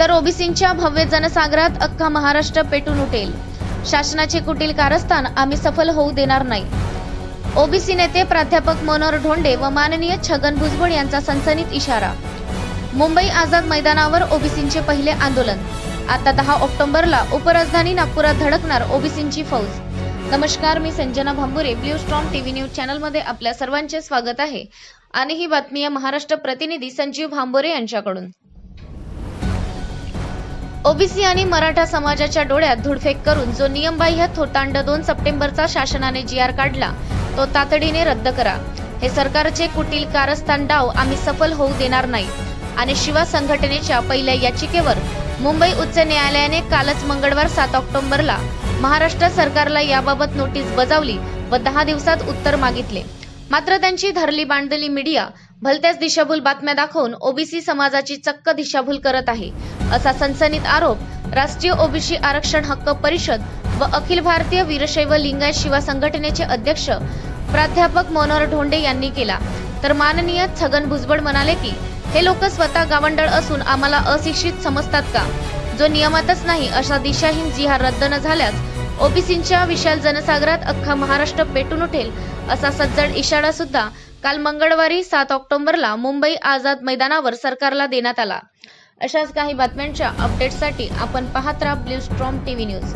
तर ओबीसींच्या भव्य जनसागरात अख्खा महाराष्ट्र पेटून उठेल. शासनाचे कुटील कारस्थान आम्ही सफल होऊ देणार नाही. ओबीसी नेते प्राध्यापक मनोहर ढोंडे व माननीय छगन भुजबळ यांचा सनसनीत इशारा. मुंबई आझाद मैदानावर ओबीसींचे पहिले आंदोलन. आता दहा ऑक्टोबरला उपराजधानी नागपुरात धडकणार ओबीसींची फौज. नमस्कार मी Sanjana Bhambure blue strong TV news चॅनलमध्ये आपल्या सर्वांचे स्वागत आहे. आणि ही बातमी आहे महाराष्ट्र प्रतिनिधी संजीव भांबोरे यांच्याकडून. ओबीसी आणि मराठा समाजाच्या डोळ्यात धुडफेक करून जो नियमबाह्य थोतांड दोन सप्टेंबरचा शासनाने जी आर काढला तो तातडीने रद्द करा. हे सरकारचे कुटील कारस्थान डाव आम्ही सफल होऊ देणार नाही. आणि शिवा संघटनेच्या पहिल्या याचिकेवर मुंबई उच्च न्यायालयाने कालच मंगळवार सात ऑक्टोबरला महाराष्ट्र सरकारला याबाबत नोटीस बजावली व दहा दिवसात उत्तर मागितले. मात्र त्यांची धरली बांधली मीडिया भलत्याच दिशाभूल बातम्या दाखवून ओबीसी समाजाची चक्क दिशाभूल करत आहे. असा सनसनीत आरोप राष्ट्रीय ओबीसी आरक्षण हक्क परिषद व अखिल भारतीय वीरशैव लिंगायत शिवा संघटनेचे अध्यक्ष प्राध्यापक मनोहर ढोंडे यांनी केला. तर माननीय छगन भुजबळ म्हणाले की हे लोक स्वतः गावंडळ असून आम्हाला अशिक्षित समजतात का? जो नियमातच नाही अशा दिशाहीन जिहार रद्द न झाल्यास ओबीसींच्या विशाल जनसागरात अख्खा महाराष्ट्र पेटून उठेल असा सज्जड इशारा सुद्धा काल मंगळवारी सात ऑक्टोबरला मुंबई आझाद मैदानावर सरकारला देण्यात आला. अशाच काही बातम्यांच्या अपडेटसाठी आपण पाहत राहा ब्ल्यू स्ट्रॉम टीव्ही न्यूज.